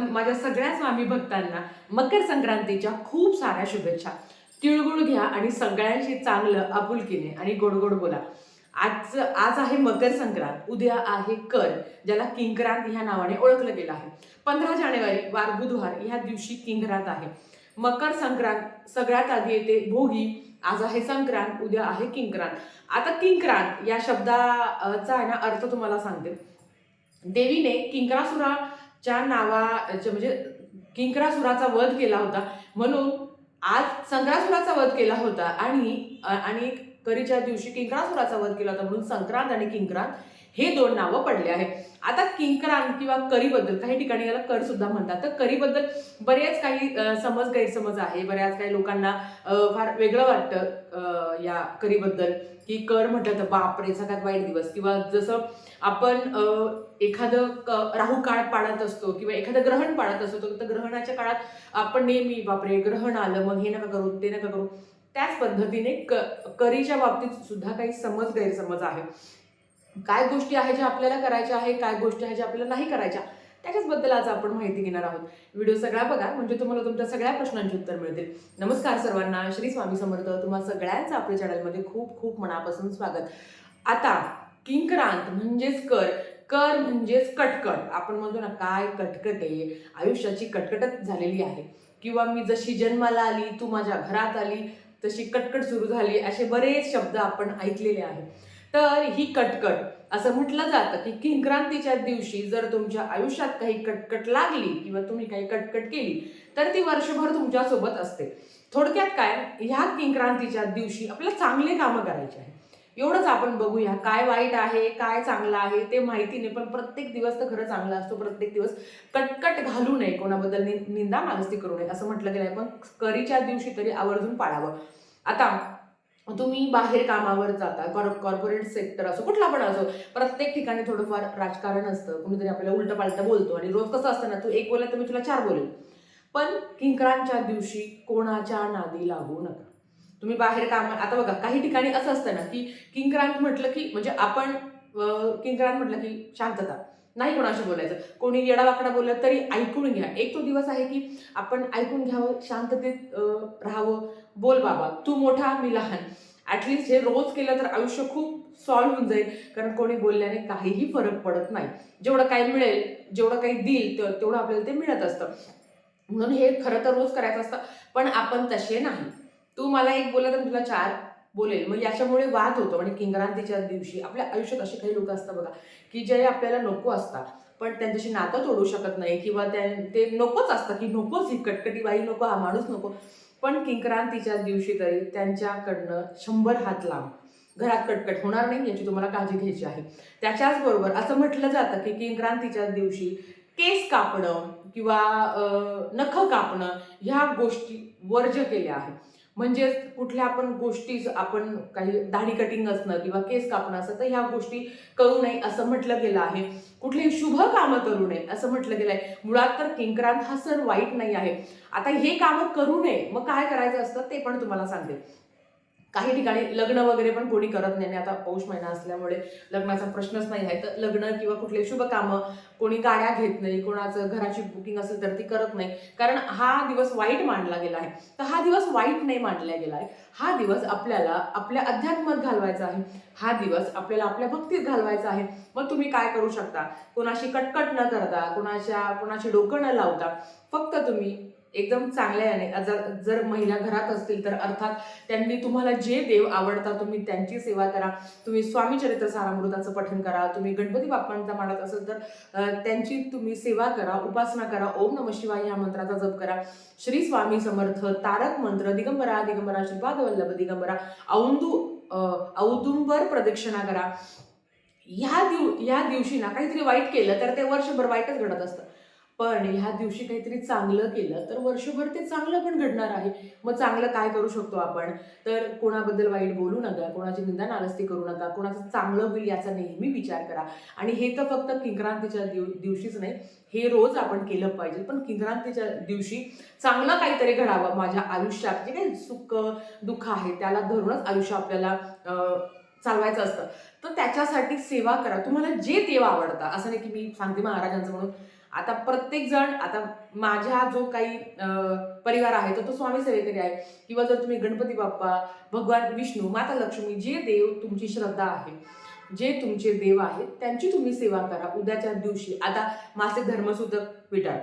माझ्या सगळ्या स्वामी भक्तांना मकर संक्रांतीच्या खूप साऱ्या शुभेच्छा. तिळगुळ घ्या आणि सगळ्यांशी चांगलं आपुलकीने आणि गोड गोड बोला. आज आज आहे मकर संक्रांत. उद्या आहे कर ज्याला किंक्रांत ह्या नावाने ओळखलं गेलं आहे. पंधरा जानेवारी वार बुधवार ह्या दिवशी किंक्रांत आहे. मकर संक्रांत सगळ्यात आधी येते भोगी आज आहे संक्रांत उद्या आहे किंक्रांत. आता किंक्रांत या शब्दाचा आहे ना अर्थ तुम्हाला सांगते. देवीने च्या नावाचे म्हणजे किंकरासुराचा वध केला होता. म्हणून आज संक्रासुराचा वध केला होता आणि आणि करीच्या दिवशी किंकरासुराचा वध केला होता म्हणून संक्रांत आणि किंक्रांत हे दोन नावं पडले आहेत. आता किंक्रांत किंवा करीबद्दल काही ठिकाणी याला कर सुद्धा म्हणतात. तर करीबद्दल बरेच काही समज गैरसमज आहे. बऱ्याच काही लोकांना फार वेगळं वाटतं या करीबद्दल. की कर म्हटलं तर बापरे सगळ्यात वाईट दिवस. किंवा जसं आपण एखादं क- राहू काळ पाळत असतो किंवा एखादं ग्रहण पाळत असतो तर ग्रहणाच्या काळात आपण नेहमी बापरे ग्रहण आलं मग हे नका करू ते नका करू. त्याच पद्धतीने क करीच्या बाबतीत सुद्धा काही समज गैरसमज आहे. काय गोष्टी आहे ज्या आपल्याला करायच्या आहे काय गोष्टी आहे ज्या आपल्याला नाही करायच्या त्याच्याचबद्दल आज आपण माहिती घेणार आहोत. व्हिडिओ सगळा बघा म्हणजे तुम्हाला तुमच्या सगळ्या प्रश्नांची उत्तर मिळतील. नमस्कार सर्वांना श्री स्वामी समर्थ. तुम्हा सगळ्यांचं आपल्या चॅनलमध्ये खूप खूप मनापासून स्वागत. आता किंक्रांत म्हणजेच कर कर म्हणजेच कटकट. आपण म्हणतो ना काय कटकट? आहे आयुष्याची कटकटच झालेली आहे. किंवा मी जशी जन्माला आली तू माझ्या घरात आली तशी कटकट सुरू झाली असे बरेच शब्द आपण ऐकलेले आहेत. तर ही कटकट असं म्हटलं जातं की किंक्रांतीच्या दिवशी जर तुमच्या आयुष्यात काही कटकट लागली किंवा तुम्ही काही कटकट केली तर ती वर्षभर तुमच्यासोबत असते. थोडक्यात काय ह्या किंक्रांतीच्या दिवशी आपल्याला चांगले कामं करायचे आहे एवढंच आपण बघूया काय वाईट आहे काय चांगलं आहे ते माहिती नाही पण प्रत्येक दिवस तर खरं चांगला असतो प्रत्येक दिवस कटकट घालू नये कोणाबद्दल निंदा मानस्ती करू नये असं म्हटलं गेलं आहे पण करीच्या दिवशी तरी आवर्जून पाळावं. आता तुम्ही बाहेर कामावर जाता कॉर कॉर्पोरेट सेक्टर असो कुठला पण असो प्रत्येक ठिकाणी थोडंफार राजकारण असतं. कुणीतरी आपल्याला उलटं पालटं बोलतो आणि रोज कसं असतं ना तू एक बोला तर मी तुला चार बोलेल पण किंकरांच्या दिवशी कोणाच्या नादी लागू नका. तुम्ही बाहेर काम आता बघा काही ठिकाणी असं असतं ना की किंकरांत म्हटलं की म्हणजे आपण किंकरांत म्हटलं की शांतता. नाही कोणाशी बोलायचं. कोणी येडावाकडा बोललं तरी ऐकून घ्या. एक तो दिवस आहे की आपण ऐकून घ्यावं शांततेत राहावं. बोल बाबा तू मोठा मी लहान. ॲटलिस्ट हे रोज केलं तर आयुष्य खूप सॉल्व्ह होऊन जाईल. कारण कोणी बोलल्याने काहीही फरक पडत नाही. जेवढं काही मिळेल जेवढं काही देईल तर तेवढं आपल्याला ते मिळत असतं. म्हणून हे खरं तर रोज करायचं असतं. पण आपण तसे नाही. तू मला एक बोलला तर तुला चार बोलेल. मग याच्यामुळे वाद होतो आणि किंक्रांतीच्या दिवशी आपल्या आयुष्यात असे काही लोक असतात बघा की जे आपल्याला नको असतात पण त्यांच्याशी नातं तोडू शकत नाही किंवा त्या ते नकोच असतं की नकोच ही कटकटी बाई नको हा माणूस नको. पण किंक्रांतीच्या दिवशी तरी त्यांच्याकडनं शंभर हात लांब घरात कटकट होणार नाही याची तुम्हाला काळजी घ्यायची आहे. त्याच्याच बरोबर असं म्हटलं जातं की किंक्रांतीच्या दिवशी केस कापणं किंवा नख कापणं ह्या गोष्टी वर्ज्य केल्या आहेत. म्हणजेच कुठल्या आपण गोष्टी आपण काही दाढी कटिंग असणं किंवा केस कापणं असं तर ह्या गोष्टी करू नये असं म्हटलं गेलं आहे. कुठली शुभ कामं करू नये असं म्हटलं गेलं आहे. मुळात तर किंक्रांत हा सण वाईट नाही आहे. आता हे कामं करू नये मग काय करायचं असतं ते पण तुम्हाला सांगते. काही ठिकाणी लग्न वगैरे पण कोणी करत नाही आणि आता पौष महिना असल्यामुळे लग्नाचा प्रश्नच नाही आहे. तर लग्न किंवा कुठले शुभ कामं कोणी गाड्या घेत नाही कोणाचं घराची बुकिंग असेल तर ती करत नाही. कारण हा दिवस वाईट मानला गेला आहे. तर हा दिवस वाईट नाही मानला गेला आहे. हा दिवस आपल्याला आपल्या अध्यात्मात घालवायचा आहे. हा दिवस आपल्याला आपल्या भक्तीत घालवायचा आहे. मग तुम्ही काय करू शकता? कोणाशी कटकट न करता कोणाच्या कोणाची डोकं न लावता फक्त तुम्ही एकदम चांगल्या याने. जर महिला घरात असतील तर अर्थात त्यांनी तुम्हाला जे देव आवडतात तुम्ही त्यांची सेवा करा. तुम्ही स्वामी चरित्र सारामृताचं पठण करा. तुम्ही गणपती बाप्पांचा मानत असेल तर त्यांची तुम्ही सेवा करा उपासना करा ओम नम शिवाय या मंत्राचा जप करा. श्री स्वामी समर्थ तारक मंत्र दिगंबरा दिगंबरा श्रीपाद वल्लभ दिगंबरा औंदू औदुंबर प्रदक्षिणा करा. ह्या दिव ह्या दिवशी ना काहीतरी वाईट केलं तर ते वर्षभर वाईटच घडत असतं. पण ह्या दिवशी काहीतरी चांगलं केलं तर वर्षभर ते चांगलं पण घडणार आहे. मग चांगलं काय करू शकतो आपण? तर कोणाबद्दल वाईट बोलू नका कोणाची निंदा नालस्ती करू नका कोणाचं चांगलं होईल याचा नेहमी विचार करा. आणि हे तर फक्त किंक्रांतीच्या दिव दिवशीच नाही हे रोज आपण केलं पाहिजे. पण किंक्रांतीच्या दिवशी चांगलं काहीतरी घडावं माझ्या आयुष्यात. जे काही सुख दुःख आहे त्याला धरूनच आयुष्य आपल्याला चालवायचं असतं. तर त्याच्यासाठी सेवा करा. तुम्हाला जे देव आवडतं. असं नाही की मी सांगते महाराजांचं म्हणून आता प्रत्येक जण आता माझ्या जो काही परिवार आहे तर तो स्वामी सेवेकरी आहे. किंवा जर तुम्ही गणपती बाप्पा भगवान विष्णू माता लक्ष्मी जे देव तुमची श्रद्धा आहे जे तुमचे देव आहेत त्यांची तुम्ही सेवा करा. उद्याच्या दिवशी. आता मासिक धर्मसूतक विटाळ.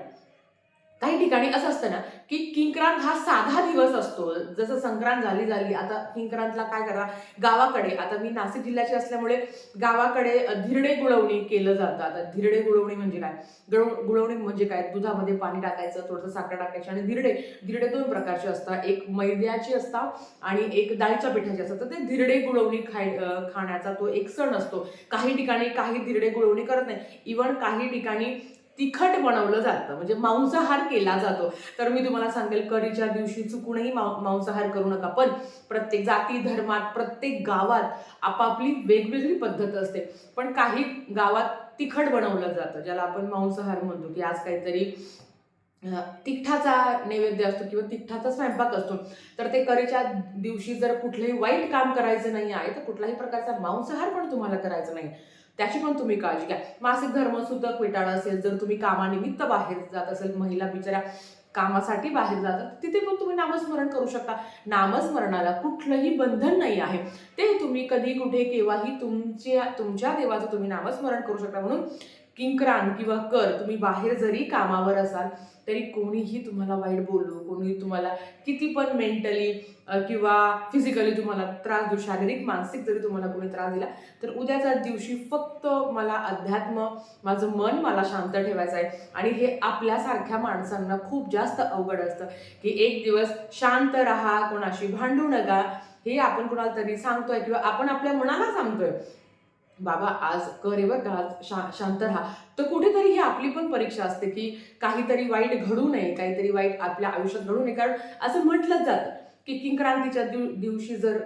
काही ठिकाणी असं असतं ना की किंक्रांत हा साधा दिवस असतो. जसं संक्रांत झाली झाली. आता किंक्रांतला काय करा गावाकडे आता मी नाशिक जिल्ह्याची असल्यामुळे गावाकडे धिरडे गुळवणी केलं जातं. आता धिरडे गुळवणी म्हणजे काय? गुळव गुळवणी म्हणजे काय? दुधामध्ये पाणी टाकायचं थोडंसं साखर टाकायची आणि धिरडे धिरडे दोन प्रकारचे असतात. एक मैद्याची असतात आणि एक डाळीच्या पिठाची असतात. तर ते धिरडे गुळवणी खाय खाण्याचा तो एक सण असतो. काही ठिकाणी काही धिरडे गुळवणी करत नाही. इवन काही ठिकाणी तिखट बनवलं जातं. म्हणजे मांसाहार केला जातो. तर मी तुम्हाला सांगेल करीच्या दिवशी चुकूनही मांसाहार करू नका. पण प्रत्येक जाती धर्मात प्रत्येक गावात आपापली वेगवेगळी पद्धत असते. पण काही गावात तिखट बनवलं जातं ज्याला आपण मांसाहार म्हणतो. की आज काहीतरी अं, तिखटाचा नैवेद्य असतो किंवा तिखटाचा स्वयंपाक असतो. तर ते करीच्या दिवशी जर कुठलंही वाईट काम करायचं नाही आहे तर कुठल्याही प्रकारचा मांसाहार पण तुम्हाला करायचा नाही. त्याची पण तुम्ही काळजी घ्या. मासिक धर्म सुद्धा असेल जर तुम्ही कामानिमित्त बाहेर जात असेल महिला बिचाऱ्या कामासाठी बाहेर जातात तिथे पण तुम्ही नामस्मरण करू शकता. नामस्मरणाला कुठलंही बंधन नाही आहे. ते तुम्ही कधी कुठे केव्हाही तुमच्या तुमच्या देवाचं तुम्ही नामस्मरण करू शकता. म्हणून किंक्रांत किंवा कर तुम्ही बाहेर जरी कामावर असाल तरी कोणीही तुम्हाला वाईट बोलू कोणीही तुम्हाला किती पण मेंटली किंवा फिजिकली तुम्हाला त्रास देऊ शारीरिक मानसिक जरी तुम्हाला कोणी त्रास दिला तर उद्याच्या दिवशी फक्त मला अध्यात्म माझं मन मला शांत ठेवायचं आहे. आणि हे आपल्यासारख्या माणसांना खूप जास्त अवघड असतं की एक दिवस शांत राहा कोणाशी भांडू नका. हे आपण कोणाला तरी सांगतोय किंवा आपण आपल्या मनाला सांगतोय. बाबा आज करे बरं का? आज शा शांत राहा. तर कुठेतरी ही आपली पण परीक्षा असते की काहीतरी वाईट घडू नये काहीतरी वाईट आपल्या आयुष्यात घडू नये. कारण असं म्हटलंच जातं की किंक्रांतीच्या दिव दिवशी जर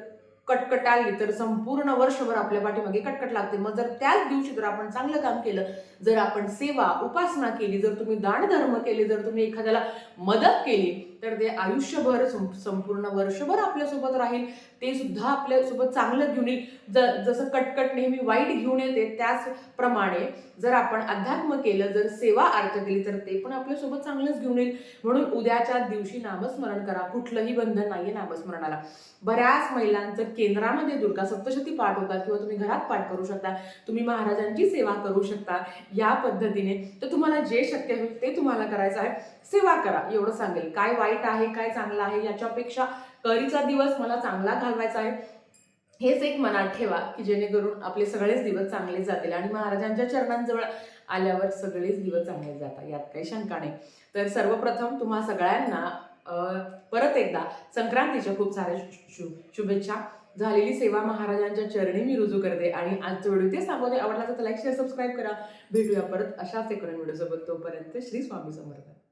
कटकट आली तर संपूर्ण वर्षभर आपल्या पाठीमागे कटकट लागते. मग जर त्याच दिवशी जर आपण चांगलं काम केलं जर आपण सेवा उपासना केली जर तुम्ही दानधर्म केले जर तुम्ही एखाद्याला मदत केली तर ते आयुष्यभर संपूर्ण वर्षभर आपल्यासोबत राहील. ते सुद्धा आपल्यासोबत चांगलं घेऊन येईल. ज जसं कटकट नेहमी वाईट घेऊन येते त्याचप्रमाणे जर आपण अध्यात्म केलं जर सेवा अर्थ केली तर ते पण आपल्यासोबत चांगलंच घेऊन येईल. म्हणून उद्याच्या दिवशी नामस्मरण करा. कुठलंही बंधन नाहीये नामस्मरणाला. बऱ्याच महिलांचं केंद्रामध्ये दुर्गा सप्तशती पाठ होता किंवा तुम्ही घरात पाठ करू शकता तुम्ही महाराजांची सेवा करू शकता या पद्धतीने. तर तुम्हाला जे शक्य होईल ते तुम्हाला करायचं आहे. सेवा करा. एवढं सांगेल. काय वाईट आहे काय चांगलं आहे याच्यापेक्षा करीचा दिवस मला चांगला घालवायचा आहे. हेच एक मनात ठेवा की जेणेकरून आपले सगळेच दिवस चांगले जातील. आणि महाराजांच्या चरणांजवळ आल्यावर सगळेच दिवस चांगले जातात. यात काही शंका नाही. तर सर्वप्रथम तुम्हा सगळ्यांना परत एकदा संक्रांतीच्या खूप साऱ्या शु- शुभेच्छा. झालेली सेवा महाराजांच्या चरणी मी रुजू करते. आणि आज व्हिडिओ ते सांगते आवडला तर लाईक शेअर सबस्क्राईब करा. भेटूया परत अशाच एक व्हिडिओ तोपर्यंत श्री स्वामी समर्थ.